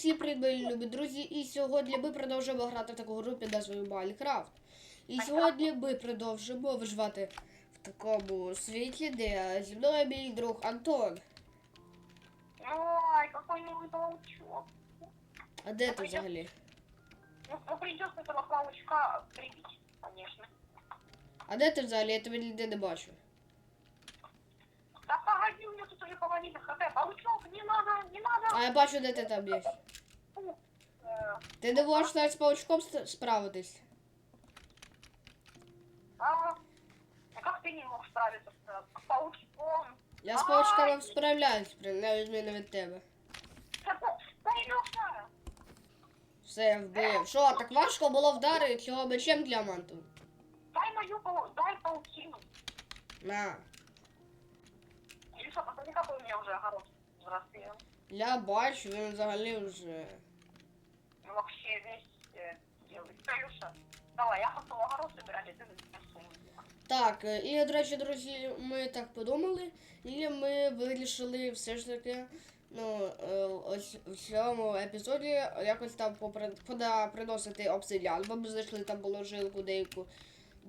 всі привіт, любі друзі, і сьогодні ми продовжуємо грати в таку гру під назвою Майнкрафт. І сьогодні ми продовжимо виживати в такому світі, де зі мною мій друг Антон. Ой, какой милый паучок. А де ти взагалі? Ну, ну придется этого паучка прибить, конечно. А де ти взагалі? Я тебе ніде не бачу. Да погоди, у меня тут уже половина хп. Паучок, не надо, не надо. А я бачу, де ти там є. Ти не можеш навіть з паучком ст- справитись. а, а как ты не мог справиться с, с паучком? Я з паучками справляюсь, при- на відміну від тебе. Да, да, да, Илюша! Все, я вбив. Що, так важко було вдарити цього мечем діаманту? Дай мою пау... дай паутину. На. Илюша, посмотри, какой у меня уже огород взрослел. Я бачу, він взагалі вже. Ну, вообще весь давай, я огород а Так, е, і до речі, друзі, ми так подумали, і ми вирішили все ж таки, ну, е, ось в цьому епізоді якось там попри- приносити обсидіан, бо ми знайшли там було жилку деяку,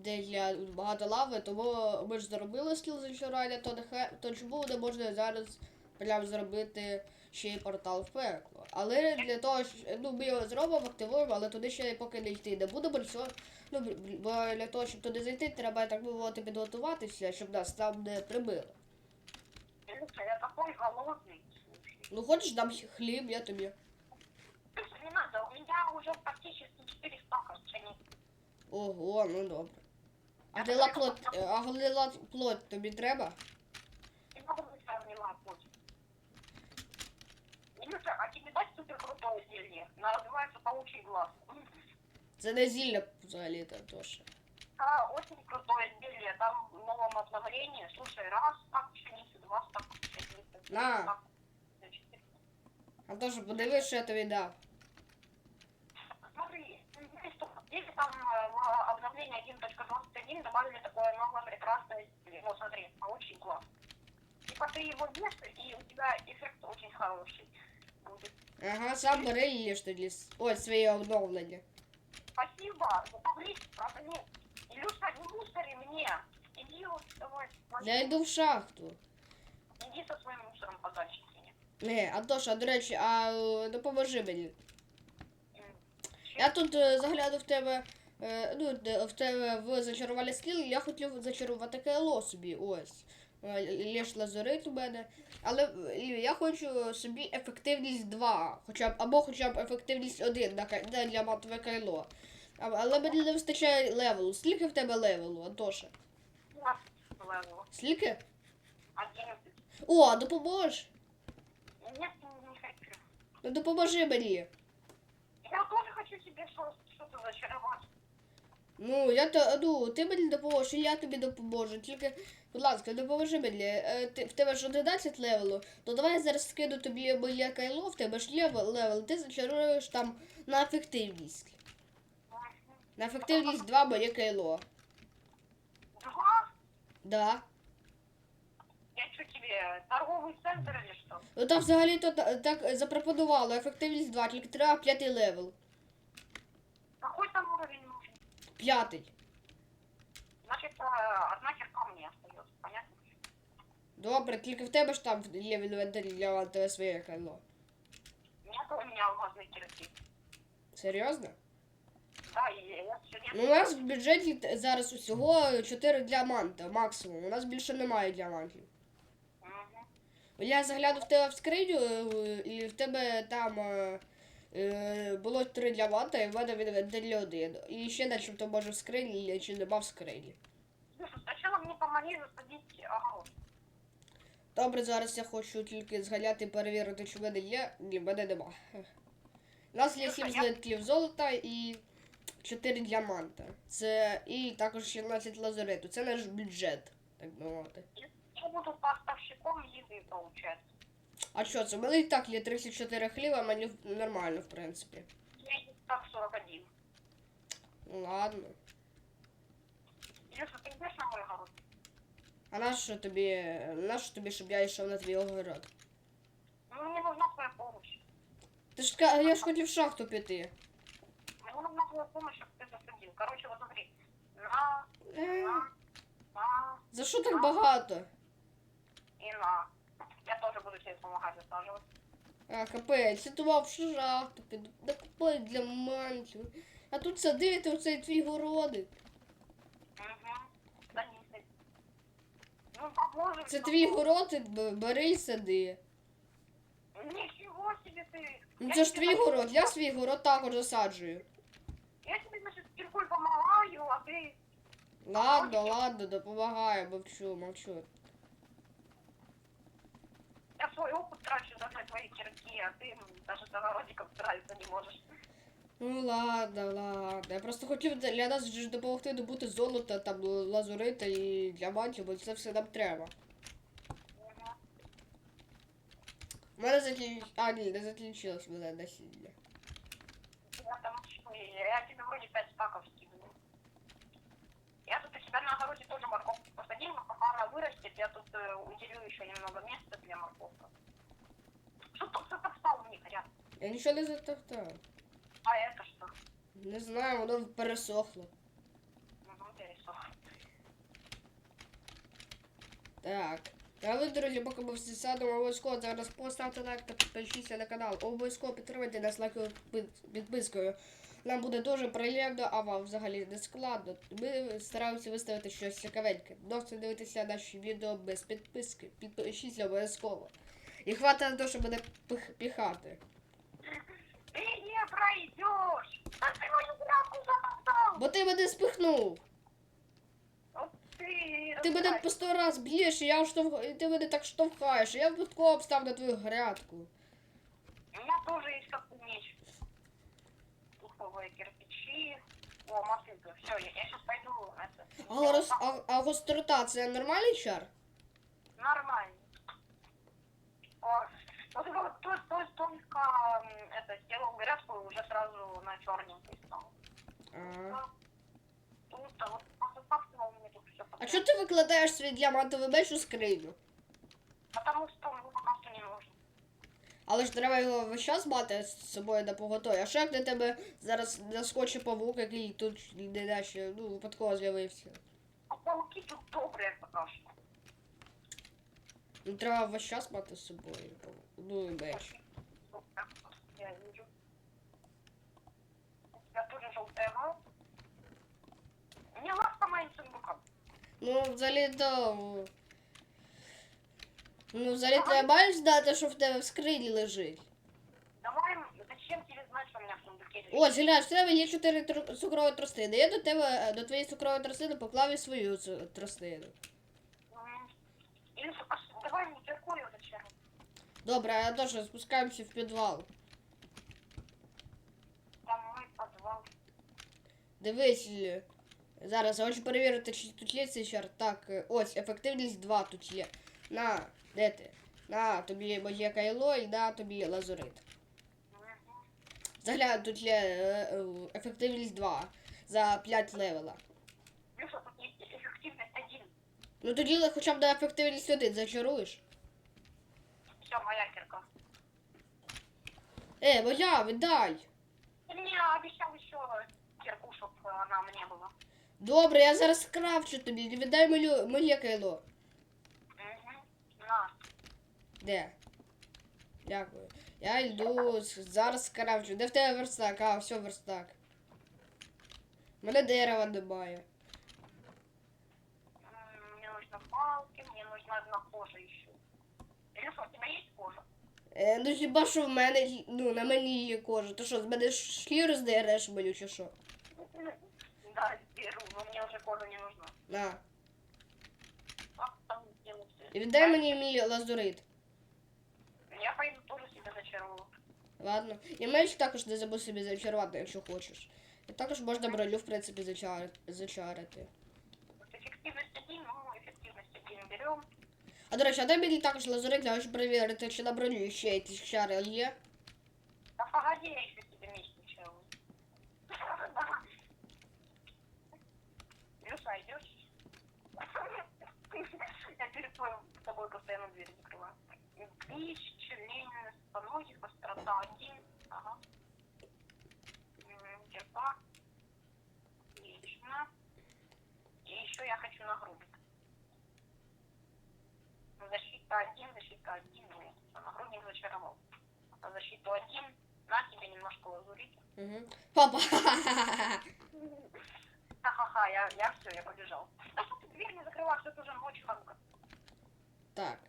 де є багато лави, тому ми ж зробили скіл з зачарування, то нехай, то чому не можна зараз прям зробити ще й портал в пекло. Але для того, що- ну, ми його зробимо, активуємо, але туди ще поки не йти не будемо, все. Ну, бо для того, щоб туди зайти, треба так би мовити підготуватися, щоб нас там не прибили. Я такой голодный. Слушай. Ну хочеш дам хліб, я тобі. Не надо, у меня уже практически 4 стака. Ого, ну добре. А глила плоть, а глила плоть тобі треба? Не могу быстро внимать путь. Илюша, а тебе дать супер крутое зелье? Называется паучий глаз. Це не зілля взагалі то теж. А, очень крутое зелье, там в новом обновлении. Слушай, раз стак пшеницы, два стака пшеницы. На. стак, четыре. А то що подивись, що я тобі дав. Смотри, знаешь что, если там э, в обновлении 1.21 добавили такое новое прекрасное зелье. Ну, смотри, паучий глаз. Типа ты его ешь, и у тебя эффект очень хороший будет. Ага, сам бери і їж тоді. с- Ось своє обновлення. Спасибо, ну поближе, правда нет. Илюша, не мусори мне. Иди вот, давай, смотри. Я йду в шахту. Иди со своим мусором подальше от меня. Не, Антоша, до речі, а е, допоможи мені. Я тут е, заглянув в тебе. е, Ну, в тебе в зачарувальний скіл, я хотів зачарувати кайло собі, ось. Е, Лєш лазурит у мене. Але я хочу собі ефективність 2, хоча б, або хоча б ефективність 1 на, кай- на діамантове кайло. Але мені не вистачає левелу. Скільки в тебе левелу, Антоша? Вот, левел. Скільки? 11. О, допоможеш? Нет, не хочу. Ну допоможи мені. Я тоже хочу себе что- что-то зачаровать. Ну, я то, ну, ти мені допоможеш, і я тобі допоможу. Тільки, будь ласка, допоможи мені. Е, ти, в тебе ж 11 левелу, то давай я зараз скину тобі моє кайло, в тебе ж є левел, ти зачаруєш там на ефективність. На ефективність 2 моє кайло. Два? Да. Я что тебе, торговый центр или что? Ну там взагалі то та- так запропонувало ефективність 2, тільки треба п'ятий левел. Какой там уровень нужен? П'ятий. Значит, э, одна кирка мне остается, понятно? Добре, тільки в тебе ж там є в інвентарі для тебе своє кайло. Нет у меня алмазной кирки. Серйозно? Да, и я. Ну, у нас в бюджеті зараз усього 4 діаманти максимум. У нас більше немає діамантів. Мгм. Я заглянув в тебе в скриню, е, і в тебе там е, е, було 3 діаманти, і в мене він інвентарі один. І ще начебто може в скрині, чи нема в скрині. Слушай, сначала мне помоги засадить огород. Добре, зараз я хочу тільки зганяти і перевірити, чи в мене є. Ні, в мене нема. У нас є 7 злитків золота і 4 діаманти. Це і також 17 лазуриту. Це наш бюджет, так би мовити. Я буду поставщиком еды, получается. А що це? У мене і так є 34 хліба, мені в- нормально, в принципі. Я и так 41. Ну ладно. Илюша, ты идешь на мой огород? А на що тобі, на що тобі, щоб я йшов на твій огород? Ну, мне нужна твоя помощь. Ти ж ка- я ж хотів в шахту піти. Мне нужна твоя помощь, чтобы ты засадил. Короче, вот смотри. На, Е, на, на за що так багато? и на. Я тоже буду тебе помогать засаживать. А, капець, я думав, що шахту. Да купай для мантів. А тут садити оцей твій городик. Угу. Да не садись. Ну, поможем. Це твій городик, б- бери й сади. Ничего себе ты. Ну це ж твій город, я свій город також засаджую. Я тебе, значит, киркой помогаю, а ты... Ладно, ладно, допомагаю, мовчу, мовчу. Я свой опыт трачу на твои кирки, а ты даже огородиком справиться не можешь. Ну ладно, ладно. Я просто хотів для нас же ж допомогти добути золото, там лазурита і діамантів, бо це все нам треба. У мене закінч... А, ні, не закінчилось мене насіння. Я там я тебе вроде 5 стаков скинул. Я тут у себя на огороде тоже морковку посадил, но пока она вырастет, я тут э, уделю еще немного места для морковки. Что тут кто-то встал у них рядом? Я нічого не затоптав. А это что? Не знаю, воно пересохло. Угу, пересох. Так. А ви, друзі, поки ми всі садимо, обов'язково зараз поставте лайк та підпишіться на канал. Обов'язково підтримайте нас лайкою пи- підпискою. Нам буде дуже приємно, а вам взагалі не складно. Ми стараємося виставити щось цікавеньке. Досить дивитися наші відео без підписки. Підпишіться обов'язково. І хватить на те, щоб мене пих- піхати. Ты не пройдешь! А ты мою грядку затоптал! Бо ти мене спихнув. Вот ты... Ти мене разбирайся. по сто раз б'єш, і я штовх... і ти мене так штовхаєш. і Я випадково обстав на твою грядку. У меня тоже есть такой меч. Туховые кирпичи. О, машинка. Все, я, я сейчас пойду. Это, А, гос... а, а гострота це нормальний чар? Нормально. О, вот это вот то, то, только м, это сделал грядку и уже сразу на черненький стал. А. Тут а вот после фактора у меня тут все А чого ти викладаєш свій діамантовий меч у скриню? Потому что он просто не нужен. але ж треба його весь час мати з собою на поготові. А що як на тебе зараз наскоче павук, який тут не наче, ну, випадково з'явився? А пауки тут добрые пока что. Ну треба весь час мати з собою. Ну і меч. Я тоже желтая мало? Ласка моим сундуком. Ну, взагалі то. Ну, взагалі я маю знати, що в тебе в скрині лежить. Давай, зачем тебе знать, что у меня в сундуке лежит? Ось, глянь, в тебе є чотири тру- цукрові тростини. Я до тебе, е, до твоєї цукрової тростини поклав і свою цу- тростину. М, Или с- с- давай не киркую зачем? Добре, а то що, спускаємося в підвал. Там мой подвал. Дивись. е, Зараз я хочу перевірити, чи тут є цей чар. Так, е, ось, ефективність 2 тут є. На, де ти? На, тобі моє кайло і на тобі лазурит. Мгм. Заглянь, тут є е, е, ефективність 2 за 5 левела. Плюс вот тут есть эффективность один. Ну тоді хоча б на ефективність 1 зачаруєш. Все, моя кирка. Е, моя, віддай! Ты мне обещал еще кирку, чтобы она мне была. Добре, я зараз скрафчу тобі, віддай мою, моє кайло. Де? Дякую. Я йду, зараз скрафчу. Де в тебе верстак? А, все, верстак. Мене дерева немає. М, Мне нужны палки, мне нужна одна кожа еще. Илюша, у тебя есть кожа? Е, ну хіба що в мене, ну, на мені є кожа. То що, з мене шкіру здереш мою чи що? Да, беру, но мне уже кожа не нужна. На. Как там? І віддай мені мій лазурит. Я пойду тоже себе зачарую. Ладно. І меч також не забудь собі зачарувати, якщо хочеш. І також можна броню, в принципі, зачар... зачарити. Вот Эффективность один, ну, эффективность один берем. А до речі, а дай мені також лазурит, я хочу перевірити, чи на броню ще якісь чари є. Да погоди, я еще тебе меч сначала. Илюша, идешь? Я перед твоим с тобой постоянно дверь закрываю. Клич, член, споногих, острота один. два. Отлично. И еще я хочу нагрудник. Защита один, защита один. Нет, нагрудник зачаровал. А защиту один. На тебе немножко лазурить. Угу. Папа! Ха-ха-ха, я, я все, я побежал. Да что ты дверь не закрываешь, это уже ночь, Ханка. Так.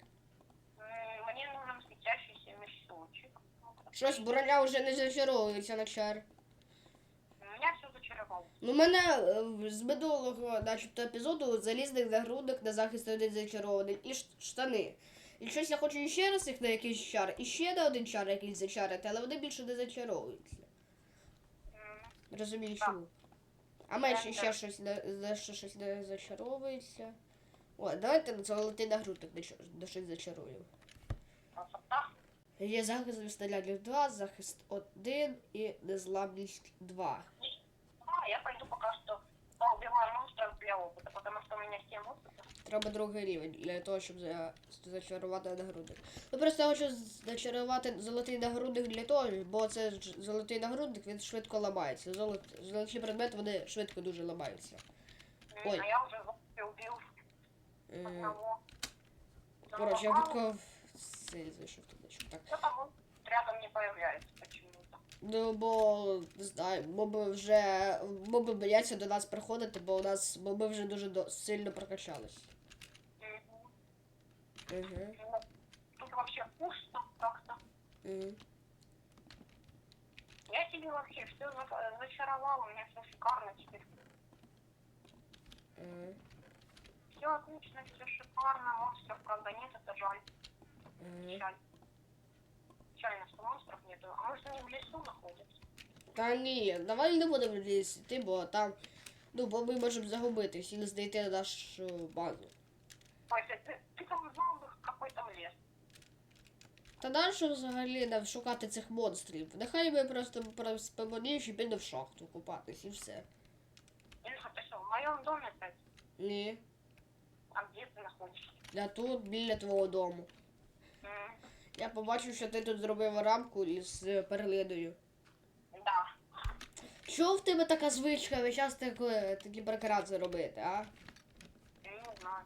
Щось броня вже не зачаровується на чар. Меня все зачаровал. Ну, мене е, з минулого, начебто, епізоду залізних нагрудок на захист один зачарований і ш- штани. І щось я хочу ще раз їх на якийсь чар, і ще на один чар якийсь зачарити, але вони більше не зачаровуються. М, Розумію, Так. чому. А менше Так, ще так. щось не, що щось не зачаровується. О, давайте на золотий нагрудок на чо- на щось зачарую. Красота. Є захист виставляння 2, захист 1 і незламність 2. А, я пойду пока что поубиваю монстров для опыта, потому что у меня 7 опыта. Треба другий рівень для того, щоб за, зачарувати нагрудник. Ну просто я хочу зачарувати золотий нагрудник для того, бо це золотий нагрудник, він швидко ламається. Золот, золоті предмети вони швидко дуже ламаються. Ой. А я зомби убил Е. Коротше, я Замахал, все зайшов туди. щоб Так. Там он рядом не появляется почему-то. Ну, бо не знаю, моби вже моби бояться до нас приходити, бо у нас моби вже дуже до, сильно прокачались. Мгм. Угу. Ну, Тут вообще пусто как-то. Угу. Я тебе вообще все зачаровал, у меня все шикарно теперь. Угу. Все отлично, все шикарно. Монстров, правда, нет, это жаль. Печаль. Печально, что монстров нету. А может они в лесу находятся? Та ні, давай не будемо в ліс йти, бо там, ну, бо ми можемо загубитись і не знайти нашу базу. Ой, ты, ты, ты там знал бы какой там лес? Та нащо взагалі нам шукати цих монстрів? Нехай ми просто проспимо ніч і підемо в шахту купатись і все. Илюха, ты что, в моем доме опять? Ні, А где ты находишься? я тут біля твого дому. Я побачив, що ти тут зробив рамку із е, перлиною. Да. Чого в тебе така звичка весь час таке, такі прикраси робити, а? Не знаю.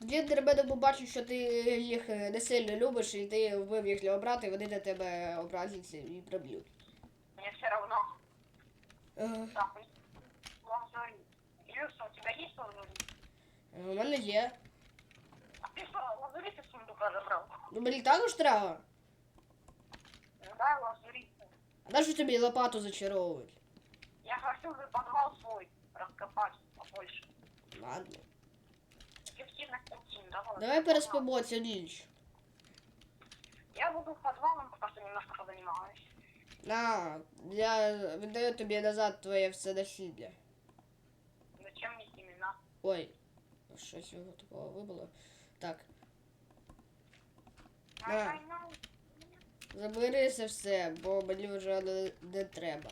Дід для мене побачив, що ти їх е, не сильно любиш, і ти вбив їх для обрати, і вони на тебе образяться і приб'ють. Мне все равно. Е, Так, лазурит. Илюша, у тебя есть лазурит? е, У мене є. А ты что, лазурит из сундука забрал? Ну мені також треба. Ну да, лазурит. А на що тобі лопату зачаровують? Я хочу же подвал свой раскопать побольше. Ладно. Давай. Давай переспимо цю ніч. Я буду подвалом пока что немножко позанимаюсь. На, я віддаю тобі назад твоє все насіння. Зачем мне семена? Ой, щось його такого вибило. Так, Да. Ай-яй-яй. забери це все, бо мені вже не, не треба.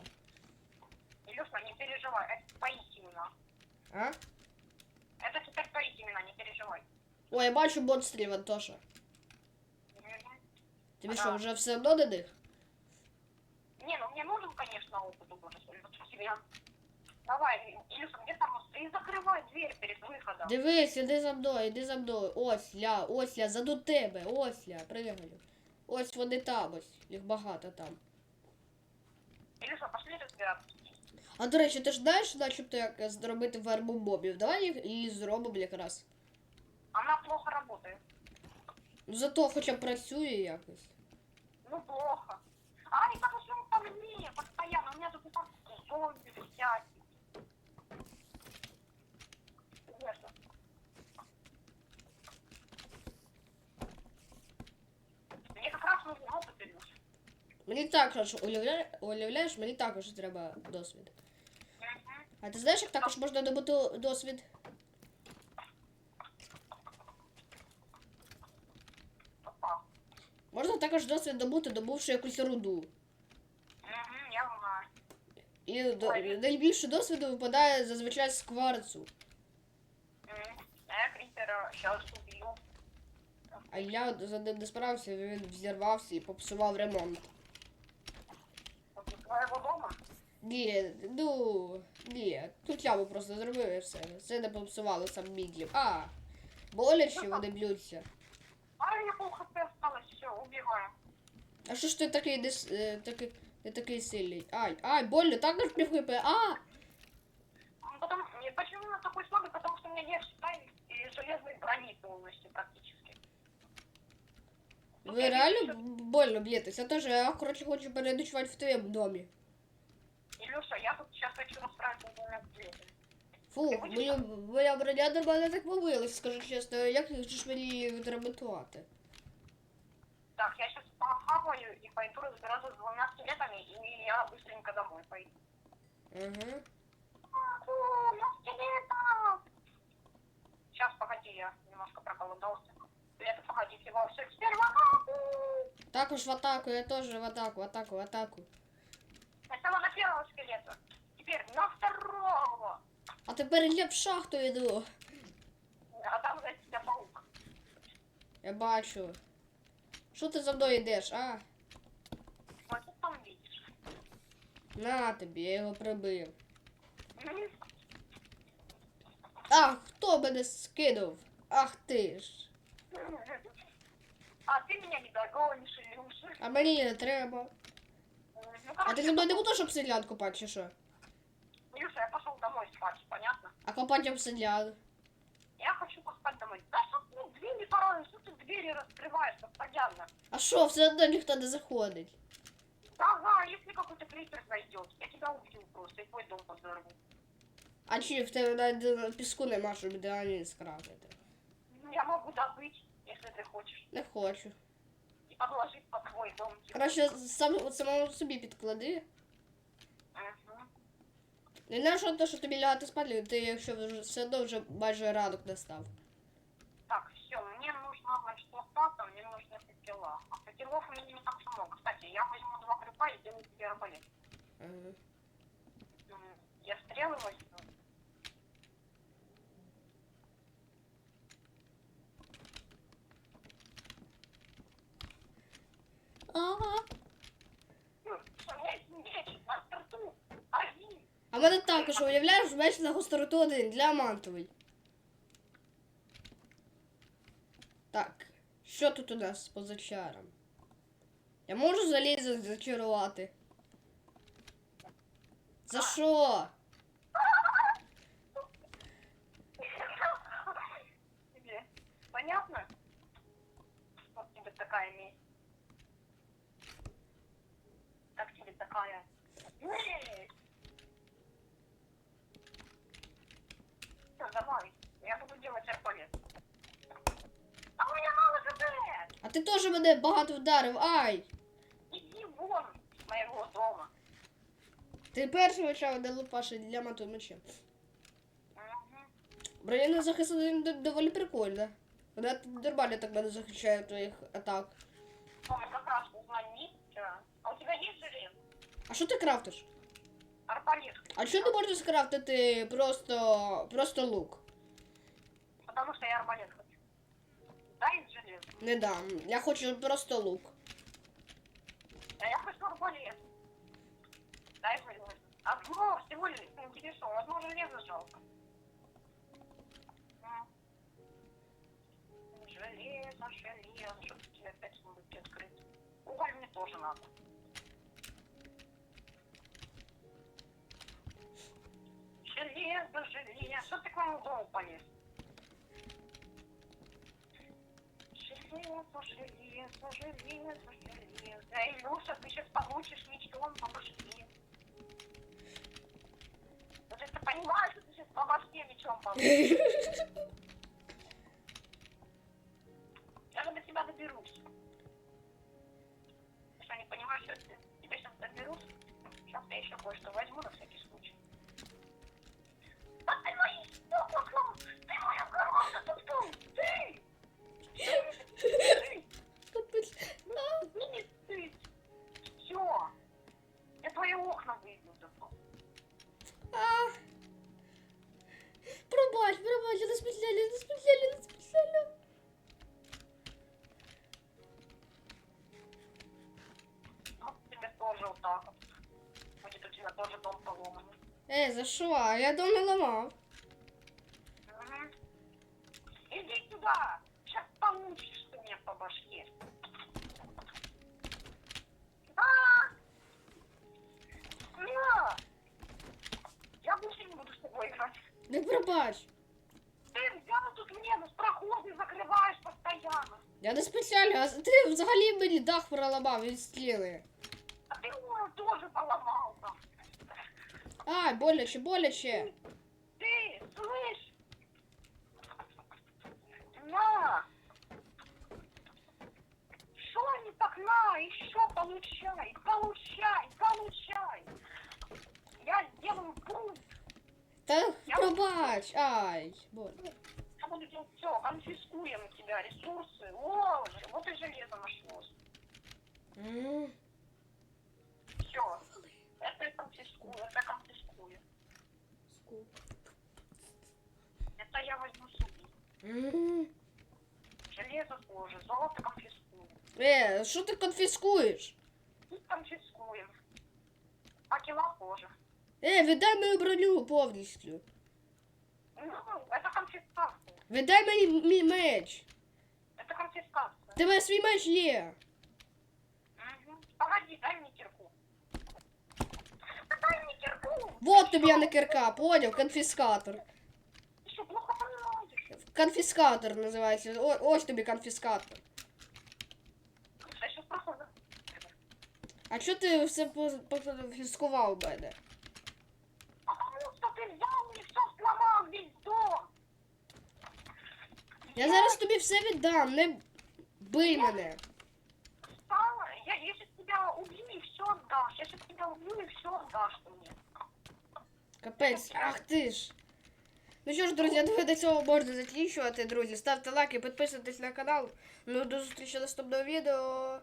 Илюша, не переживай, это твои семена. А? Это теперь твои семена, не переживай. Ой, я бачу монстрів, Антоша. Мгм. Тобі Ага. що, вже все одно на них? Не, ну мне нужен, конечно, опыт у боже, вот у тебя. Давай, Илюша, где там? Ты закрывай дверь перед выходом. Дивись, іди за мною, іди за мною. Ось ля, ось ля, заду тебе, ось ля, пригаю. Ось вони там, ось, їх багато там. Илюша, пошли разбираться. А до речі, ти ж знаєш, начебто, як зробити ферму мобів? Давай їх і зробимо якраз. Она плохо работает. Ну зато хоча б працює якось. Ну, плохо. Ай, так что по мне постоянно. У меня тут и так зомби всякие. Мені також, уявляєш, мені також треба досвід. А ти знаєш, як також можна добути досвід? Можна також досвід добути, добувши якусь руду. І до, найбільше досвіду випадає зазвичай з кварцу. А я за ним не справився, він взірвався і попсував ремонт. Твоего дома? Ні, ну, ні. Тут я би просто зробив і все. Це не попсувало сам Міглів. А, боляче вони б'ються. А мне пол хп осталось, все, убегаем. А що ж ти такий не, е, такий, не такий сильний? Ай, ай, больно, так також прихлипе. А! Ну, Потом, почему я такой слабый? Потому что у меня нет стайли и железной брони полностью практически. Ви реально больно б'єтесь? Я теж, я, коротше, хочу переночувати в твоєму домі. Илюша, я тут сейчас хочу расправиться с двумя плетями. Фу, моя, моя броня нормально так повилась, скажу чесно, як ж мені відремонтувати? Так, я сейчас похаваю и пойду разбираться с двумя скелетами, и я быстренько домой пойду. Фу, я скелетов! Сейчас, погоди, я немножко проголодался. Это, погодите, во всех сперва. Також в атаку, я теж в атаку, в атаку, в атаку. Сначала на первого скелета, теперь на второго. А тепер я в шахту йду. А там за тебя паук. Я бачу. Що ти за мною йдеш, а? Вот ты там видишь. На тобі, я його прибив. Ах, хто мене скинув? Ах ти ж. А ты меня не догонишь, Илюша. А мені не треба. Ну, А ти зі мною не будеш обсидіан копати, чи що? Илюша, я пошел домой спать, понятно? А копати обсидіан. Я хочу поспать домой. Да что ты ну, двери порой, что ты двери раскрываешь постоянно? А що, все одно ніхто не заходить. Ага, если какой-то крейсер зайдет, я тебя убью просто и твой дом подорву. А чи в тебе навіть піску нема, щоб ідеально скрафтити? Ну, я могу добыть, если ты хочешь, Не хочу. и подложить под твой дом. типа. Краще сам, самому собі підклади. Мгм. Не знаю, що те, що тобі лягати спати, ти якщо вже все одно вже майже ранок настав. Так, все, мне нужно, значит, остаться, мне нужны факела. А факелов у меня не так уж много. Кстати, я возьму два крюка и сделаю тебе арбалет. Ага. М, Я стрелы возьму. Один. А в мене також, уявляєш, меч на гостроту один, для діамантовий. Так, що тут у нас по зачарам? Я можу залізо зачарувати? За що? Тебе понятно? Вот тебе такая месть. Так тебе такая месть. Давай. Я буду делать арбалет. А у меня мало хп! А ти теж мене багато вдарив, ай! Иди вон с моего дома. Ти перший почав мене лупашити діамантовим мечем. Мгм. Броня захист один д- доволі прикольна. Вона нормально так мене захищає від твоїх атак. Мы как раз узнали. А у тебя есть железо? А що ти крафтиш? Арбалет. А чого не можна скрафтити просто, просто лук? Потому что я арбалет хочу. Дай железо. Не дам. Я хочу просто лук. А я хочу арбалет. Дай железо. Одно всего лишь, ну, что, одно железо жалко. Железо, железо, что тебе опять смогут открыть. Уголь мне тоже надо. Железо, железо, что ты к дому полез? Железо, железо, железо, железо. Илюша, ты сейчас получишь мечом по башке. Вот ты понимаешь, что ты сейчас по башке мечом получишь? Я же до тебя доберусь. Ты что, не понимаешь, что ты- тебя сейчас доберут? Сейчас я еще кое-что возьму на всякий тоже вот так поломанный. Е, за що? А Я дом не ламав. Мгм. Иди сюда. Сейчас получишь ты мне по башке. А! На! Я больше не буду с тобой играть. Не пробач. Ты взял тут мне с проходы закрываешь постоянно. Я не спеціально, а ти взагалі мені дах проламав від стіни. А ты мой тоже поломал Ай, боляче, боляче. Ты, слышь? На! Что не так на? Еще получай, получай, получай! Я сделаю пункт, Та пробач. Ай, боль. я буду делать все, конфискуем у тебя ресурсы, ложи, вот и железо нашлось. М, Все, это я конфискую, это я конфискую. Это я возьму себе. м. Железо тоже, золото конфискую. Е, що ти конфіскуєш? И конфискуем. А кила тоже. Е, віддай мою броню повністю. Ну, это конфискация. Віддай мені мій меч. Это конфискация. Ти мене свій меч є. Мгм. Погоди, дай мне кирку. Вот тобі а не кирка, поняв, конфіскатор. Ты что, плохо понимаешь? Конфіскатор називається. О, ось тобі конфіскатор. Я сейчас просто... А чого ти все по- поконфіскував у мене? А потому что ты взял мне все сломал, весь дом. Я зараз тобі все віддам, не бий мене. Стала, я, я сейчас тебя убью и все отдашь. Я сейчас тебя убью и все отдашь ты мне. Капець, ах ти ж. Ну що ж, друзі, я думаю, до цього можна закінчувати, друзі. Ставте лайки, підписуйтесь на канал. Ну, до зустрічі наступного відео.